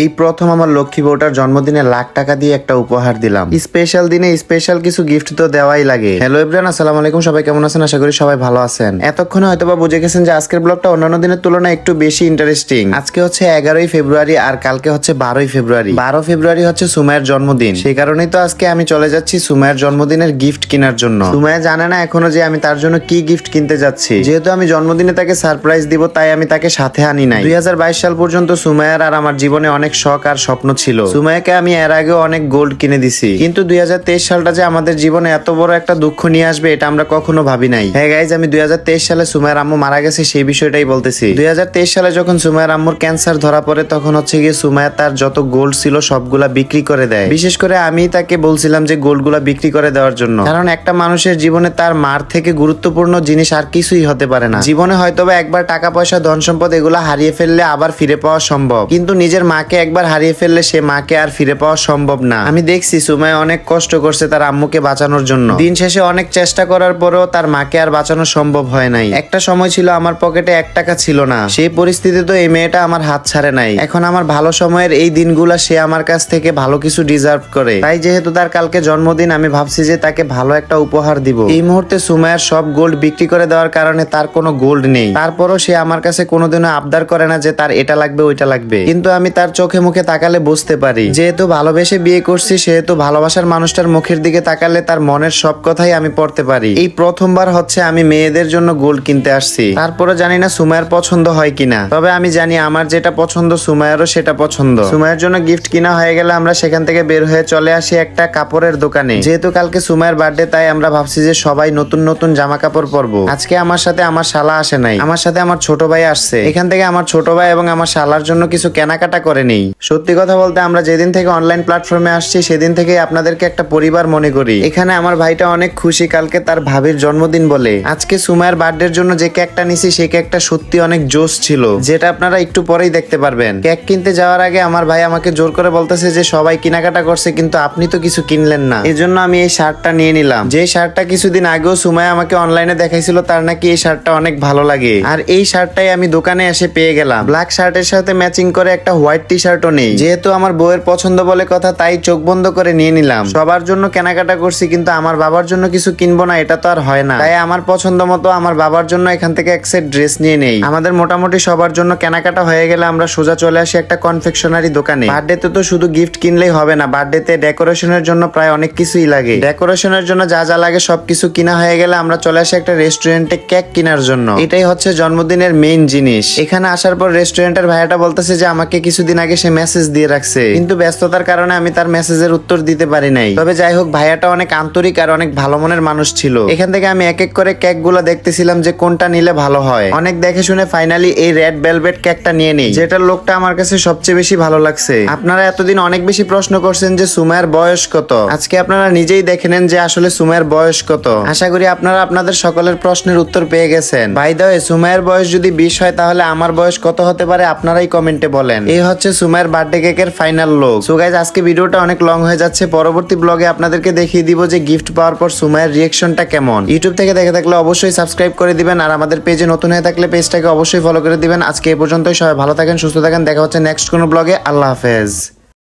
এই প্রথম আমার লক্ষ্মী বউটার জন্মদিনে লাখ টাকা দিয়ে একটা উপহার দিলাম। স্পেশাল দিনে স্পেশাল কিছু গিফট তো দেওয়াই লাগে। হ্যালো এভরিওয়ান আসসালামু আলাইকুম, সবাই কেমন আছেন? আশা করি সবাই ভালো আছেন। এতক্ষণে হয়তোবা বুঝে গেছেন যে আজকের ব্লগটা অন্যান্য দিনের তুলনায় একটু বেশি ইন্টারেস্টিং আজকে হচ্ছে এগারোই ফেব্রুয়ারি আর কালকে হচ্ছে বারোই ফেব্রুয়ারি। বারো ফেব্রুয়ারি হচ্ছে সুমায়ের জন্মদিন। সেই কারণেই তো আজকে আমি চলে যাচ্ছি সুমায়ের জন্মদিনের গিফট কেনার জন্য। সুমায়া জানে না এখনও যে আমি তার জন্য কি গিফট কিনতে যাচ্ছি। যেহেতু আমি জন্মদিনে তাকে সারপ্রাইজ দিব, তাই আমি তাকে সাথে আনি নাই। দুই হাজার বাইশ সাল পর্যন্ত সুমায়ার আর আমার জীবনে অনেক শখ আর স্বপ্ন ছিল। সুমায়াকে আমি এর আগেও অনেক গোল্ড কিনে দিছি। কিন্তু দুই সালটা যে আমাদের জীবনে এত বড় একটা দুঃখ নিয়ে আসবে, এটা আমরা কখনো ভাবি নাই। হ্যাঁ গাইজ আমি দুই সালে সুমায়ার আম্মু মারা গেছে, সেই বিষয়টাই বলতেছি। দুই সালে যখন সুমায়ার আম্মুর ক্যান্সার ধরা পড়ে, তখন হচ্ছে গিয়ে সুমায়া তার যত গোল্ড ছিল, সবগুলা বিক্রি করে দেয়। বিশেষ করে আমি তাকে বলছিলাম যে গোল্ডগুলা বিক্রি করে দেওয়ার জন্য। কারণ একটা মানুষের জীবনে তার মার থেকে গুরুত্বপূর্ণ জিনিস আর কিছুই হতে পারে না। জীবনে হয়তোবা একবার টাকা পয়সা ধন সম্পদ এগুলা হারিয়ে ফেললে আবার ফিরে পাওয়া সম্ভব। কিন্তু নিজের মাকে একবার হারিয়ে ফেললে সে মাকে আর ফিরে পাওয়া সম্ভব না। আমি দেখছি সুমায় অনেক কষ্ট করছে তার আম্মুকে বাঁচানোর জন্য। দিন শেষে অনেক চেষ্টা করার পরেও তার মাকে আর বাঁচানো সম্ভব হয় নাই। একটা সময় ছিল আমার পকেটে এক টাকা ছিল না। সেই পরিস্থিতি তো এই মেয়েটা আমার হাত ছাড়ে নাই। এখন আমার ভালো সময়ের এই দিনগুলা সে আমার কাছ থেকে ভালো কিছু ডিজার্ভ করে। তাই যেহেতু তার কালকে জন্মদিন, আমি ভাবছি যে তাকে ভালো একটা উপহার দিব। এই মুহূর্তে সুমায়ের সব গোল্ড বিক্রি করে দেওয়ার কারণে তার কোনো গোল্ড নেই। তারপরও সে আমার কাছে কোনোদিনও আবদার করে না যে তার এটা লাগবে, ওইটা লাগবে। কিন্তু আমি তার চোখে মুখে তাকালে বুঝতে পারি। যেহেতু ভালোবেসে বিয়ে করছি, সেহেতু ভালোবাসার মানুষটার মুখের দিকে তাকালে তার মনের সব কথাই আমি পড়তে পারি। এই প্রথমবার হচ্ছে আমি মেয়েদের জন্য গোল্ড কিনতে আসছি। তারপরে জানি না সুমায়ের পছন্দ হয় কিনা। তবে আমি জানি আমার যেটা পছন্দ সুমায়েরও সেটা পছন্দ। সুমায়ের জন্য গিফট কিনা হয়ে গেলে আমরা সেখান থেকে বের হয়ে চলে আসি একটা কাপড়ের দোকানে। যেহেতু কালকে সুমায়ের বার্থডে তাই আমরা ভাবছি যে সবাই নতুন নতুন জামা কাপড় পরবো। আজকে আমার সাথে আমার শালা আসে নাই। আমার সাথে আমার ছোট ভাই আসছে। এখান থেকে আমার ছোট ভাই এবং আমার শালার জন্য কিছু কেনাকাটা করে নেই। সত্যি কথা বলতে আমরা যেদিন থেকে অনলাইন প্ল্যাটফর্মে আসছি, সেদিন থেকে আপনাদেরকে একটা পরিবার মনে করি। এখানে আমার ভাইটা অনেক খুশি, কালকে তার ভাবির জন্মদিন বলে। আজকে সুমায়ের বার্থডের জন্য যে কেকটা নিছি, সেই কেকটা সত্যি অনেক জোস ছিল। যেটা আপনারা একটু পরেই দেখতে পারবেন। কেক কিনতে যাওয়ার আগে আমার ভাই আমাকে জোর করে বলতেছে যে, সবাই কেনাকাটা করছে, কিন্তু আপনি তো কিছু কিনলেন না। এজন্য আমি এই শার্টটা নিয়ে নিলাম। যে শার্টটা কিছুদিন আগেও সুমায় আমাকে অনলাইনে দেখাইছিল, তার নাকি এই শার্টটা অনেক ভালো লাগে। আর এই শার্টটাই আমি দোকানে এসে পেয়ে গেলাম। ব্ল্যাক শার্টের সাথে ম্যাচিং করে একটা হোয়াইট টি শার্টও নেই। যেহেতু আমার বউয়ের পছন্দ বলে কথা, তাই চোখ বন্ধ করে নিয়ে নিলাম। সবার জন্য কেনাকাটা করছি, কিন্তু আমার বাবার জন্য কিছু কিনবো না, এটা তো আর হয় না। তাই আমার পছন্দ মতো আমার বাবার জন্য এখান থেকে এক সেট ড্রেস নিয়ে নেই। আমাদের মোটামুটি সবার জন্য কেনাকাটা হয়ে গেলে আমরা সোজা চলে আসি একটা কনফেকশনারি দোকানে। বার্থডেতে তো শুধু গিফট কিনলেই হবে না বার্থডেতে ডেকোরেশনের জন্য প্রায় অনেক কিছুই লাগে। ডেকোরেশনের জন্য যা যা লাগে সবকিছু কিনা হয়ে গেলে আমরা চলে আসি একটা রেস্টুরেন্টে কেক কেনার জন্য। এটাই হচ্ছে জন্মদিনের মেইন জিনিস। এখানে আসার পর রেস্টুরেন্টের ভাইয়াটা বলতেছে যে, আমাকে কিছুদিন আগে সে মেসেজ দিয়ে রাখছে। কিন্তু ব্যস্ততার কারণে আমি তার মেসেজের উত্তর দিতে পারি নাই। তবে যাই হোক, ভাইয়াটা অনেক আন্তরিক আর অনেক ভালো মনের মানুষ ছিল। এখান থেকে আমি এক এক করে কেকগুলো দেখতেছিলাম যে কোনটা নিলে ভালো হয়। অনেক দেখে শুনে ফাইনালি এই রেড ভেলভেট কেকটা নিয়ে নেই। যেটার লোকটা আমার কাছে সবচেয়ে বেশি ভালো লাগছে। আপনারা এতদিন অনেক বেশি প্রশ্ন করছেন যে সুমায়ের বয়স কত। আজকে আপনারা নিজেই দেখে নেন যে আসলে সুমায়ের বয়স কত। আশা করি আপনারা আপনাদের সকলের প্রশ্নের উত্তর পেয়ে গেছেন। ভাই দা সুমায়ের বয়স যদি বিশ হয়, তাহলে আমার বয়স কত হতে পারে আপনারাই কমেন্টে বলেন। এই হচ্ছে সুমায়ের বার্থডে কেকের ফাইনাল লোক সো গাইজ আজকে ভিডিওটা অনেক লং হয়ে যাচ্ছে। পরবর্তী ব্লগে আপনাদেরকে দেখিয়ে দিব যে গিফট পাওয়ার পর সুমায়ের রিয়েকশনটা কেমন। ইউটিউব থেকে দেখে থাকলে অবশ্যই সাবস্ক্রাইব করে দিবেন। আর আমাদের পেজে নতুন হয়ে থাকলে পেজটাকে অবশ্যই ফলো করে দিবেন। আজকে এ পর্যন্তই। সবাই ভালো থাকেন, সুস্থ থাকেন। দেখা হচ্ছে নেক্সট কোনো ব্লগে আল্লাহ হাফেজ।